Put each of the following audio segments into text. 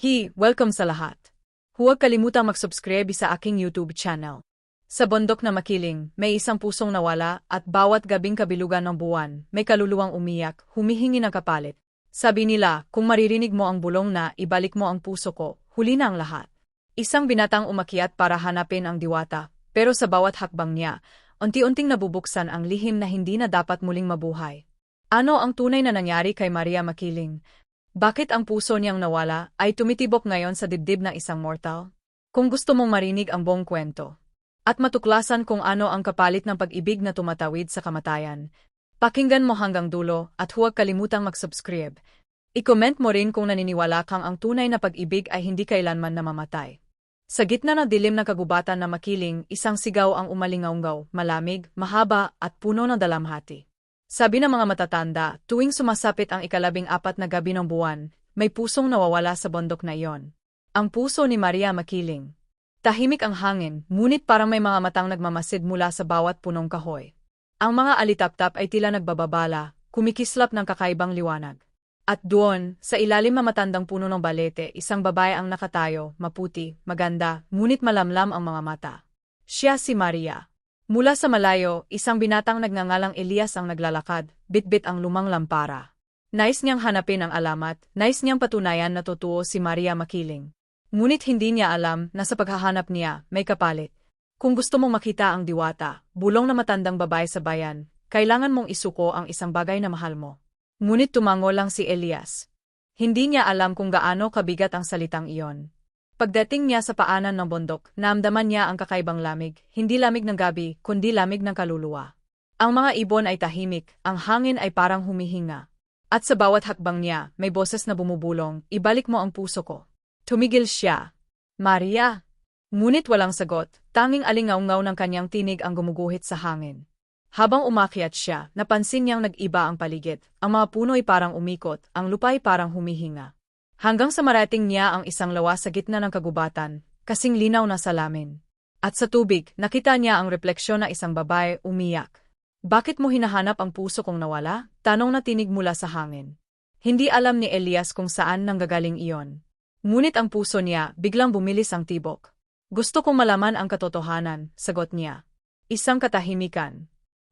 Hi, welcome sa lahat. Huwag kalimutang mag-subscribe sa aking YouTube channel. Sa bundok na makiling, may isang pusong nawala at bawat gabing kabilugan ng buwan, may kaluluwang umiyak, humihingi ng kapalit. Sabi nila, kung maririnig mo ang bulong na ibalik mo ang puso ko, huli na ang lahat. Isang binatang umakyat para hanapin ang diwata, pero sa bawat hakbang niya, unti-unting nabubuksan ang lihim na hindi na dapat muling mabuhay. Ano ang tunay na nangyari kay Maria Makiling? Bakit ang puso niyang nawala ay tumitibok ngayon sa dibdib ng isang mortal? Kung gusto mong marinig ang buong kwento, at matuklasan kung ano ang kapalit ng pag-ibig na tumatawid sa kamatayan, pakinggan mo hanggang dulo at huwag kalimutang mag-subscribe. I-comment mo rin kung naniniwala kang ang tunay na pag-ibig ay hindi kailanman namamatay. Sa gitna ng dilim ng kagubatan na makiling, isang sigaw ang umalingaunggaw, malamig, mahaba, at puno ng dalamhati. Sabi ng mga matatanda, tuwing sumasapit ang ikalabing apat na gabi ng buwan, may pusong nawawala sa bundok na iyon. Ang puso ni Maria Makiling. Tahimik ang hangin, ngunit parang may mga matang nagmamasid mula sa bawat punong kahoy. Ang mga alitaptap ay tila nagbababala, kumikislap ng kakaibang liwanag. At doon, sa ilalim ng matandang puno ng balete, isang babae ang nakatayo, maputi, maganda, ngunit malamlam ang mga mata. Siya si Maria. Mula sa malayo, isang binatang nagngangalang Elias ang naglalakad, bitbit ang lumang lampara. Nais niyang hanapin ang alamat, nais niyang patunayan na totoo si Maria Makiling. Ngunit hindi niya alam na sa paghahanap niya, may kapalit. Kung gusto mong makita ang diwata, bulong na matandang babae sa bayan, kailangan mong isuko ang isang bagay na mahal mo. Ngunit tumango lang si Elias. Hindi niya alam kung gaano kabigat ang salitang iyon. Pagdating niya sa paanan ng bundok, naamdaman niya ang kakaibang lamig, hindi lamig ng gabi, kundi lamig ng kaluluwa. Ang mga ibon ay tahimik, ang hangin ay parang humihinga. At sa bawat hakbang niya, may boses na bumubulong, ibalik mo ang puso ko. Tumigil siya. Maria! Ngunit walang sagot, tanging alingaungaw ng kanyang tinig ang gumuguhit sa hangin. Habang umakyat siya, napansin niyang nag-iba ang paligid. Ang mga puno ay parang umikot, ang lupa ay parang humihinga. Hanggang sa marating niya ang isang lawa sa gitna ng kagubatan, kasing linaw na salamin. At sa tubig, nakita niya ang refleksyon ng isang babae umiyak. Bakit mo hinahanap ang puso kong nawala? Tanong na tinig mula sa hangin. Hindi alam ni Elias kung saan nanggagaling iyon. Ngunit ang puso niya, biglang bumilis ang tibok. Gusto kong malaman ang katotohanan, sagot niya. Isang katahimikan,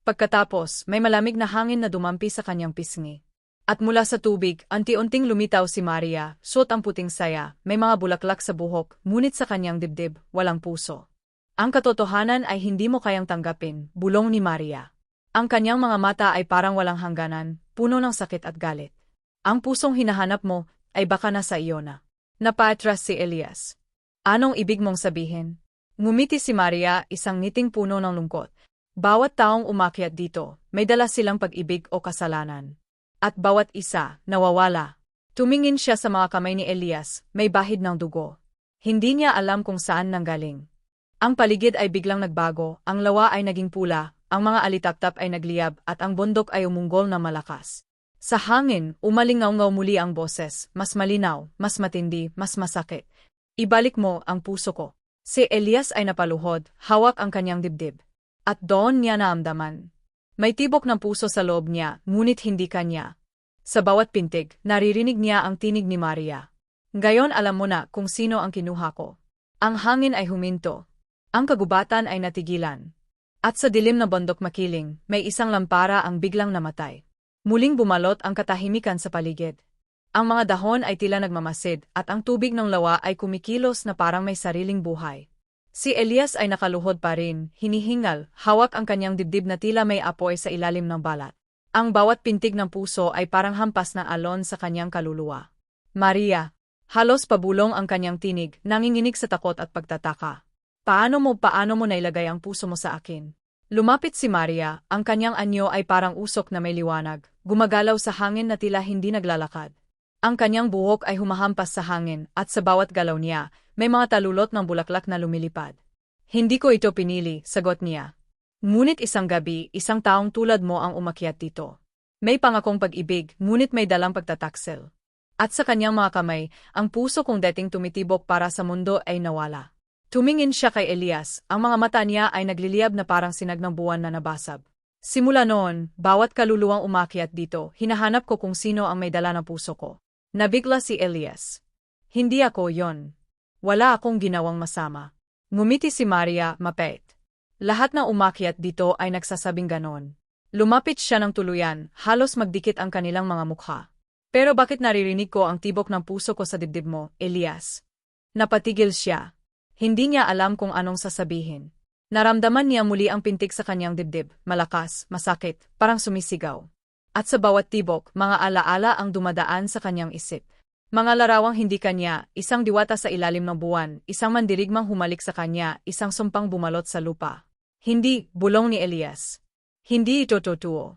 Pagkatapos, may malamig na hangin na dumampi sa kanyang pisngi. At mula sa tubig, anti-unting lumitaw si Maria, suot ang puting saya, may mga bulaklak sa buhok, ngunit sa kanyang dibdib, walang puso. Ang katotohanan ay hindi mo kayang tanggapin, bulong ni Maria. Ang kanyang mga mata ay parang walang hangganan, puno ng sakit at galit. Ang pusong hinahanap mo ay baka nasa iyo na. Napaatras si Elias. Anong ibig mong sabihin? Ngumiti si Maria, isang ngiting puno ng lungkot. Bawat taong umakyat dito, may dala silang pag-ibig o kasalanan. At bawat isa, nawawala. Tumingin siya sa mga kamay ni Elias, may bahid ng dugo. Hindi niya alam kung saan nanggaling. Ang paligid ay biglang nagbago, ang lawa ay naging pula, ang mga alitaptap ay nagliyab at ang bundok ay umunggol na malakas. Sa hangin, umalingaw-ngaw muli ang boses, mas malinaw, mas matindi, mas masakit. Ibalik mo ang puso ko. Si Elias ay napaluhod, hawak ang kanyang dibdib. At doon niya naamdaman. May tibok ng puso sa loob niya, ngunit hindi kanya. Sa bawat pintig, naririnig niya ang tinig ni Maria. Ngayon alam mo na kung sino ang kinuha ko. Ang hangin ay huminto. Ang kagubatan ay natigilan. At sa dilim na bundok makiling, may isang lampara ang biglang namatay. Muling bumalot ang katahimikan sa paligid. Ang mga dahon ay tila nagmamasid at ang tubig ng lawa ay kumikilos na parang may sariling buhay. Si Elias ay nakaluhod pa rin, hinihingal, hawak ang kanyang dibdib na tila may apoy sa ilalim ng balat. Ang bawat pintig ng puso ay parang hampas na alon sa kanyang kaluluwa. Maria, halos pabulong ang kanyang tinig, nanginginig sa takot at pagtataka. Paano mo paano mo nailagay ang puso mo sa akin? Lumapit si Maria, ang kanyang anyo ay parang usok na may liwanag, gumagalaw sa hangin na tila hindi naglalakad. Ang kanyang buhok ay humahampas sa hangin at sa bawat galaw niya, may mga talulot ng bulaklak na lumilipad. Hindi ko ito pinili, sagot niya. Ngunit isang gabi, isang taong tulad mo ang umakyat dito. May pangakong pag-ibig, ngunit may dalang pagtataksel. At sa kanyang mga kamay, ang puso kong dating tumitibok para sa mundo ay nawala. Tumingin siya kay Elias, ang mga mata niya ay nagliliyab na parang sinag ng buwan na nabasab. Simula noon, bawat kaluluwang umakyat dito, hinahanap ko kung sino ang may dala ng puso ko. Nabigla si Elias. Hindi ako yon. Wala akong ginawang masama. Ngumiti si Maria, mapait. Lahat na umakyat dito ay nagsasabing ganon. Lumapit siya ng tuluyan, halos magdikit ang kanilang mga mukha. Pero bakit naririnig ko ang tibok ng puso ko sa dibdib mo, Elias? Napatigil siya. Hindi niya alam kung anong sasabihin. Naramdaman niya muli ang pintig sa kanyang dibdib, malakas, masakit, parang sumisigaw. At sa bawat tibok, mga alaala ang dumadaan sa kanyang isip. Mga larawang hindi kanya, isang diwata sa ilalim ng buwan, isang mandirigmang humalik sa kanya, isang sumpang bumalot sa lupa. Hindi, bulong ni Elias. Hindi ito totoo.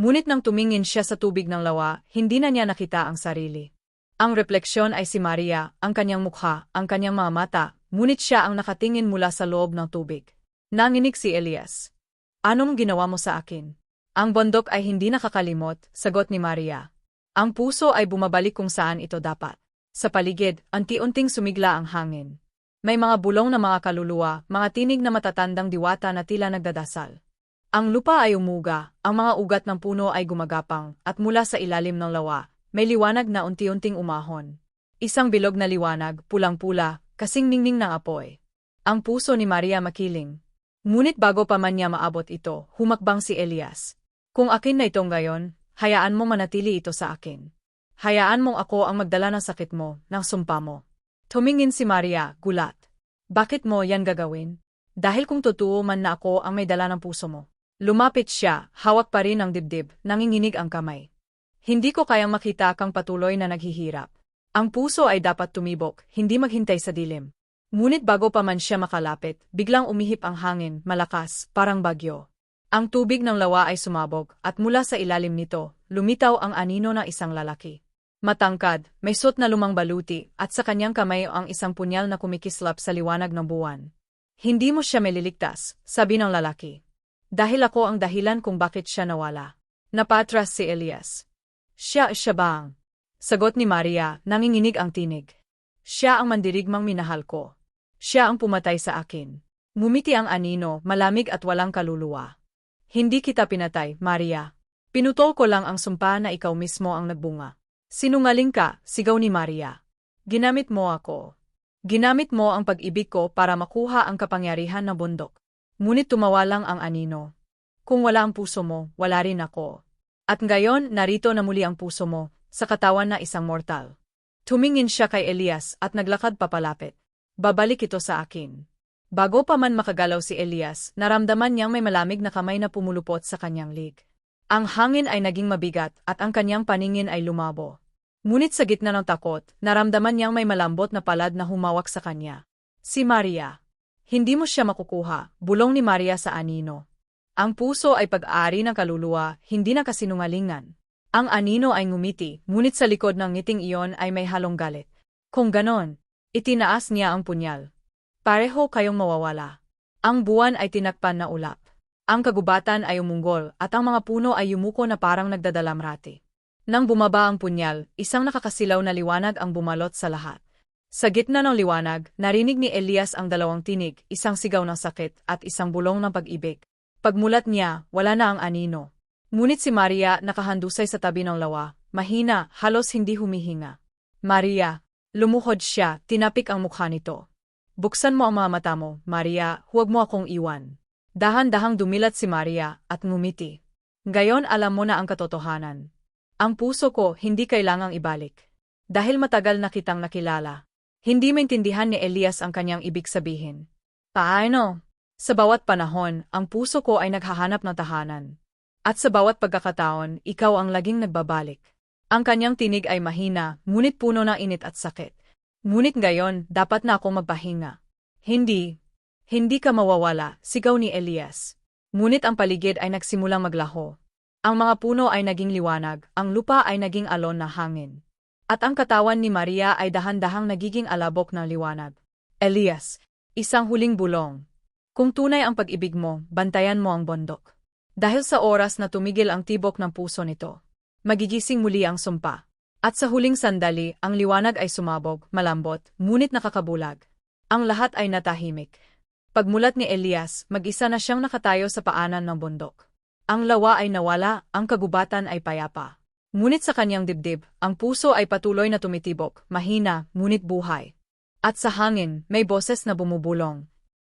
Ngunit nang tumingin siya sa tubig ng lawa, hindi na niya nakita ang sarili. Ang refleksyon ay si Maria, ang kanyang mukha, ang kanyang mga mata, ngunit siya ang nakatingin mula sa loob ng tubig. Nanginig si Elias. Anong ginawa mo sa akin? Ang bundok ay hindi nakakalimot, sagot ni Maria. Ang puso ay bumabalik kung saan ito dapat. Sa paligid, anti-unting sumigla ang hangin. May mga bulong na mga kaluluwa, mga tinig na matatandang diwata na tila nagdadasal. Ang lupa ay umuga, ang mga ugat ng puno ay gumagapang, at mula sa ilalim ng lawa, may liwanag na unti-unting umahon. Isang bilog na liwanag, pulang-pula, kasing ningning ng apoy. Ang puso ni Maria makiling. Ngunit bago pa man niya maabot ito, humakbang si Elias. Kung akin na itong gayon, hayaan mo manatili ito sa akin. Hayaan mong ako ang magdala ng sakit mo, ng sumpa mo. Tumingin si Maria, gulat. Bakit mo yan gagawin? Dahil kung totoo man na ako ang may dala ng puso mo. Lumapit siya, hawak pa rin ang dibdib, nanginginig ang kamay. Hindi ko kayang makita kang patuloy na naghihirap. Ang puso ay dapat tumibok, hindi maghintay sa dilim. Ngunit bago pa man siya makalapit, biglang umihip ang hangin, malakas, parang bagyo. Ang tubig ng lawa ay sumabog, at mula sa ilalim nito, lumitaw ang anino ng isang lalaki. Matangkad, may suot na lumang baluti, at sa kanyang kamay ang isang punyal na kumikislap sa liwanag ng buwan. Hindi mo siya meliligtas, sabi ng lalaki. Dahil ako ang dahilan kung bakit siya nawala. Napatras si Elias. Siya siya bang? Sagot ni Maria, nanginginig ang tinig. Siya ang mandirigmang minahal ko. Siya ang pumatay sa akin. Ngumiti ang anino, malamig at walang kaluluwa. Hindi kita pinatay, Maria. Pinutol ko lang ang sumpa na ikaw mismo ang nagbunga. Sinungaling ka, sigaw ni Maria. Ginamit mo ako. Ginamit mo ang pag-ibig ko para makuha ang kapangyarihan ng bundok. Ngunit tumawa lang ang anino. Kung wala ang puso mo, wala rin ako. At ngayon, narito na muli ang puso mo, sa katawan na isang mortal. Tumingin siya kay Elias at naglakad papalapit. Babalik ito sa akin. Bago pa man makagalaw si Elias, naramdaman niyang may malamig na kamay na pumulupot sa kanyang lig. Ang hangin ay naging mabigat at ang kanyang paningin ay lumabo. Ngunit sa gitna ng takot, naramdaman niyang may malambot na palad na humawak sa kanya. Si Maria. Hindi mo siya makukuha, bulong ni Maria sa anino. Ang puso ay pag-aari ng kaluluwa, hindi na kasinungalingan. Ang anino ay ngumiti, ngunit sa likod ng ngiting iyon ay may halong galit. Kung ganon, itinaas niya ang punyal. Pareho kayong mawawala. Ang buwan ay tinakpan na ulap. Ang kagubatan ay umunggol at ang mga puno ay yumuko na parang nagdadalamrati. Nang bumaba ang punyal, isang nakakasilaw na liwanag ang bumalot sa lahat. Sa gitna ng liwanag, narinig ni Elias ang dalawang tinig, isang sigaw ng sakit at isang bulong ng pag-ibig. Pagmulat niya, wala na ang anino. Ngunit si Maria nakahandusay sa tabi ng lawa, mahina, halos hindi humihinga. Maria, lumuhod siya, tinapik ang mukha nito. Buksan mo ang mga mata mo, Maria, huwag mo akong iwan. Dahan-dahang dumilat si Maria at ngumiti. Gayon alam mo na ang katotohanan. Ang puso ko hindi kailangang ibalik. Dahil matagal na kitang nakilala. Hindi maintindihan ni Elias ang kanyang ibig sabihin. Paano? Sa bawat panahon, ang puso ko ay naghahanap ng tahanan. At sa bawat pagkakataon, ikaw ang laging nagbabalik. Ang kanyang tinig ay mahina, ngunit puno ng init at sakit. Ngunit ngayon, dapat na akong magpahinga. Hindi, hindi ka mawawala, sigaw ni Elias. Ngunit ang paligid ay nagsimulang maglaho. Ang mga puno ay naging liwanag, ang lupa ay naging alon na hangin. At ang katawan ni Maria ay dahan-dahang nagiging alabok ng liwanag. Elias, isang huling bulong. Kung tunay ang pag-ibig mo, bantayan mo ang bundok. Dahil sa oras na tumigil ang tibok ng puso nito, magigising muli ang sumpa. At sa huling sandali, ang liwanag ay sumabog, malambot, ngunit nakakabulag. Ang lahat ay natahimik. Pagmulat ni Elias, mag-isa na siyang nakatayo sa paanan ng bundok. Ang lawa ay nawala, ang kagubatan ay payapa. Ngunit sa kanyang dibdib, ang puso ay patuloy na tumitibok, mahina, ngunit buhay. At sa hangin, may boses na bumubulong.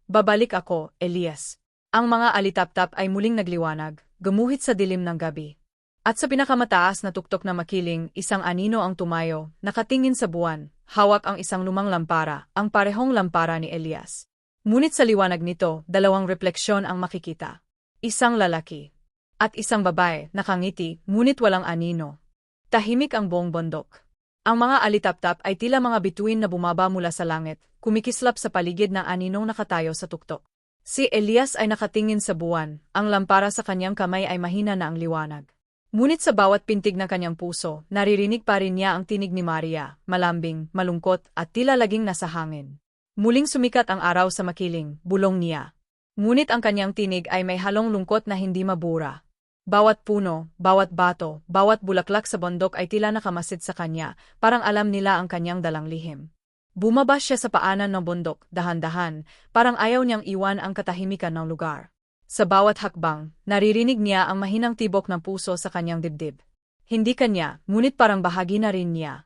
Babalik ako, Elias. Ang mga alitap-tap ay muling nagliwanag, gumuhit sa dilim ng gabi. At sa pinakamataas na tuktok na makiling, isang anino ang tumayo, nakatingin sa buwan, hawak ang isang lumang lampara, ang parehong lampara ni Elias. Ngunit sa liwanag nito, dalawang refleksyon ang makikita. Isang lalaki. At isang babae, nakangiti, ngunit walang anino. Tahimik ang buong bundok. Ang mga alitap-tap ay tila mga bituin na bumaba mula sa langit, kumikislap sa paligid ng aninong nakatayo sa tuktok. Si Elias ay nakatingin sa buwan, ang lampara sa kanyang kamay ay mahina na ang liwanag. Ngunit sa bawat pintig ng kanyang puso, naririnig pa rin niya ang tinig ni Maria, malambing, malungkot, at tila laging nasa hangin. Muling sumikat ang araw sa makiling, bulong niya. Ngunit ang kanyang tinig ay may halong lungkot na hindi mabura. Bawat puno, bawat bato, bawat bulaklak sa bundok ay tila nakamasid sa kanya, parang alam nila ang kanyang dalang lihim. Bumaba siya sa paanan ng bundok, dahan-dahan, parang ayaw niyang iwan ang katahimikan ng lugar. Sa bawat hakbang, naririnig niya ang mahinang tibok ng puso sa kanyang dibdib. Hindi kanya, ngunit parang bahagi na rin niya.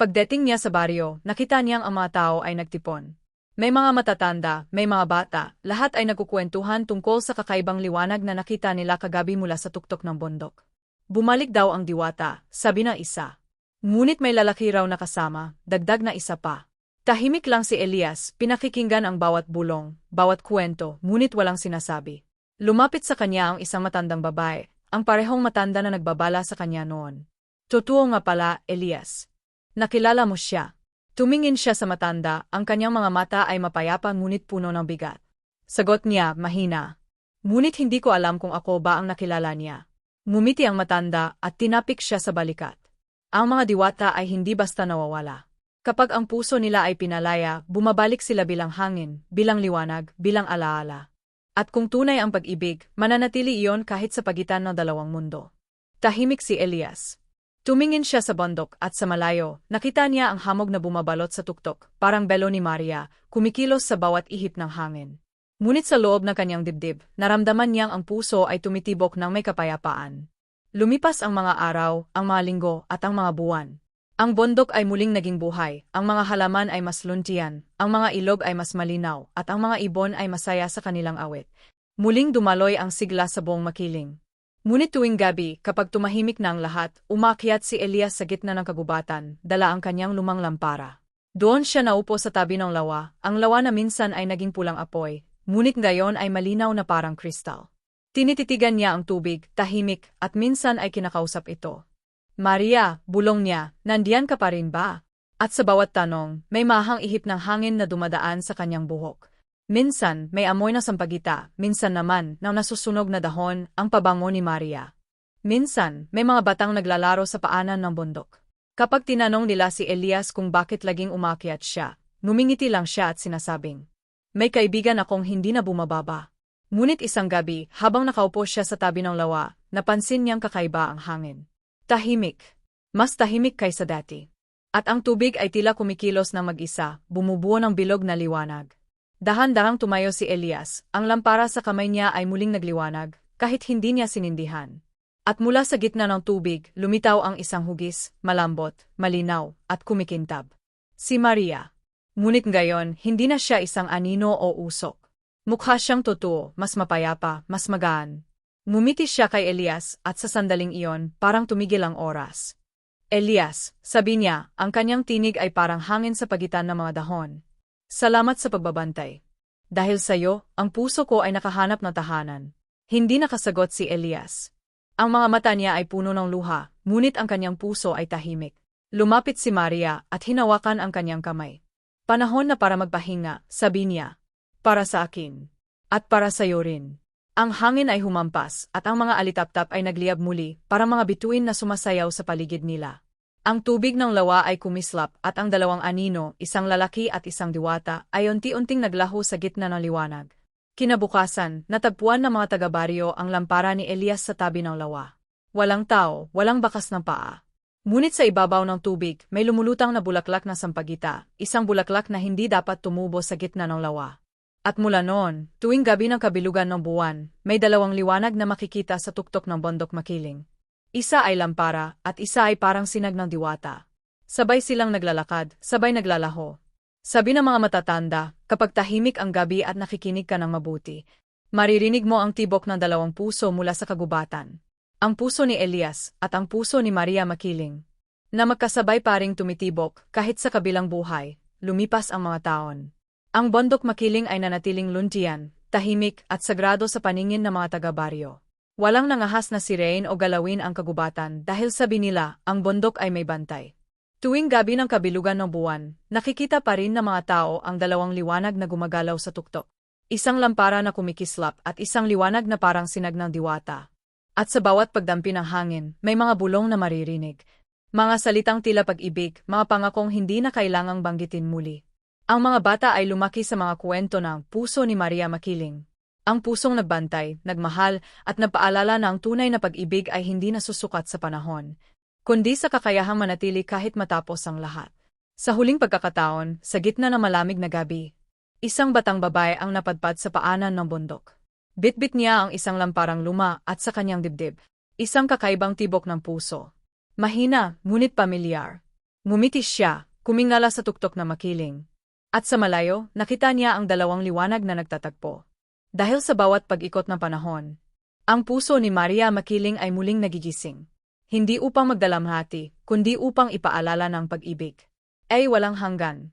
Pagdating niya sa baryo, nakita niyang ang mga tao ay nagtipon. May mga matatanda, may mga bata, lahat ay nagkukwentuhan tungkol sa kakaibang liwanag na nakita nila kagabi mula sa tuktok ng bundok. Bumalik daw ang diwata, sabi ng isa. Ngunit may lalaki raw na kasama, dagdag na isa pa. Tahimik lang si Elias, pinakikinggan ang bawat bulong, bawat kwento, ngunit walang sinasabi. Lumapit sa kanya ang isang matandang babae, ang parehong matanda na nagbabala sa kanya noon. Totoo nga pala, Elias. Nakilala mo siya. Tumingin siya sa matanda, ang kanyang mga mata ay mapayapa ngunit puno ng bigat. Sagot niya, mahina. Ngunit hindi ko alam kung ako ba ang nakilala niya. Ngumiti ang matanda at tinapik siya sa balikat. Ang mga diwata ay hindi basta nawawala. Kapag ang puso nila ay pinalaya, bumabalik sila bilang hangin, bilang liwanag, bilang alaala. At kung tunay ang pag-ibig, mananatili iyon kahit sa pagitan ng dalawang mundo. Tahimik si Elias. Tumingin siya sa bundok at sa malayo, nakita niya ang hamog na bumabalot sa tuktok, parang belo ni Maria, kumikilos sa bawat ihip ng hangin. Ngunit sa loob ng kanyang dibdib, naramdaman niyang ang puso ay tumitibok ng may kapayapaan. Lumipas ang mga araw, ang mga linggo, at ang mga buwan. Ang bundok ay muling naging buhay, ang mga halaman ay mas luntian, ang mga ilog ay mas malinaw, at ang mga ibon ay masaya sa kanilang awit. Muling dumaloy ang sigla sa buong makiling. Ngunit tuwing gabi, kapag tumahimik na ang lahat, umakyat si Elias sa gitna ng kagubatan, dala ang kanyang lumang lampara. Doon siya naupo sa tabi ng lawa, ang lawa na minsan ay naging pulang apoy, ngunit ngayon ay malinaw na parang kristal. Tinititigan niya ang tubig, tahimik, at minsan ay kinakausap ito. Maria, bulong niya, nandiyan ka pa rin ba? At sa bawat tanong, may mahang ihip ng hangin na dumadaan sa kanyang buhok. Minsan, may amoy na sampagita, minsan naman, ng nasusunog na dahon, ang pabango ni Maria. Minsan, may mga batang naglalaro sa paanan ng bundok. Kapag tinanong nila si Elias kung bakit laging umakyat siya, numingiti lang siya at sinasabing, May kaibigan akong hindi na bumababa. Ngunit isang gabi, habang nakaupo siya sa tabi ng lawa, napansin niyang kakaiba ang hangin. Tahimik. Mas tahimik kaysa dati. At ang tubig ay tila kumikilos ng mag-isa, bumubuo ng bilog na liwanag. Dahan-dahang tumayo si Elias, ang lampara sa kamay niya ay muling nagliwanag, kahit hindi niya sinindihan. At mula sa gitna ng tubig, lumitaw ang isang hugis, malambot, malinaw, at kumikintab. Si Maria. Ngunit ngayon, hindi na siya isang anino o usok. Mukha siyang totoo, mas mapayapa, mas magaan. Ngumiti siya kay Elias at sa sandaling iyon, parang tumigil ang oras. Elias, sabi niya, ang kanyang tinig ay parang hangin sa pagitan ng mga dahon. Salamat sa pagbabantay. Dahil sa iyo, ang puso ko ay nakahanap ng tahanan. Hindi nakasagot si Elias. Ang mga mata niya ay puno ng luha, ngunit ang kanyang puso ay tahimik. Lumapit si Maria at hinawakan ang kanyang kamay. Panahon na para magpahinga, sabi niya. Para sa akin. At para sa iyo rin. Ang hangin ay humampas at ang mga alitaptap ay nagliyab muli para mga bituin na sumasayaw sa paligid nila. Ang tubig ng lawa ay kumislap at ang dalawang anino, isang lalaki at isang diwata, ay unti-unting naglaho sa gitna ng liwanag. Kinabukasan, natagpuan ng mga taga-baryo ang lampara ni Elias sa tabi ng lawa. Walang tao, walang bakas ng paa. Ngunit sa ibabaw ng tubig, may lumulutang na bulaklak na sampagita, isang bulaklak na hindi dapat tumubo sa gitna ng lawa. At mula noon, tuwing gabi ng kabilugan ng buwan, may dalawang liwanag na makikita sa tuktok ng bondok makiling. Isa ay lampara at isa ay parang sinag ng diwata. Sabay silang naglalakad, sabay naglalaho. Sabi ng mga matatanda, kapag tahimik ang gabi at nakikinig ka ng mabuti, maririnig mo ang tibok ng dalawang puso mula sa kagubatan. Ang puso ni Elias at ang puso ni Maria Makiling. Na magkasabay paring tumitibok kahit sa kabilang buhay, lumipas ang mga taon. Ang bondok Makiling ay nanatiling luntian, tahimik at sagrado sa paningin ng mga taga-baryo. Walang nangahas na sirene o galawin ang kagubatan dahil sabi nila ang bondok ay may bantay. Tuwing gabi ng kabilugan ng buwan, nakikita pa rin ng mga tao ang dalawang liwanag na gumagalaw sa tuktok. Isang lampara na kumikislap at isang liwanag na parang sinag ng diwata. At sa bawat pagdampi ng hangin, may mga bulong na maririnig. Mga salitang tila pag-ibig, mga pangakong hindi na kailangang banggitin muli. Ang mga bata ay lumaki sa mga kwento ng puso ni Maria Makiling. Ang pusong nagbantay, nagmahal, at napaalala na ang tunay na pag-ibig ay hindi nasusukat sa panahon, kundi sa kakayahang manatili kahit matapos ang lahat. Sa huling pagkakataon, sa gitna ng malamig na gabi, isang batang babae ang napadpad sa paanan ng bundok. Bitbit niya ang isang lamparang luma at sa kanyang dibdib, isang kakaibang tibok ng puso. Mahina, ngunit pamilyar. Mumitis siya, kumingala sa tuktok na makiling. At sa malayo, nakita niya ang dalawang liwanag na nagtatagpo. Dahil sa bawat pag-ikot ng panahon, ang puso ni Maria Makiling ay muling nagigising. Hindi upang magdalamhati, kundi upang ipaalala ng pag-ibig. Ay walang hanggan.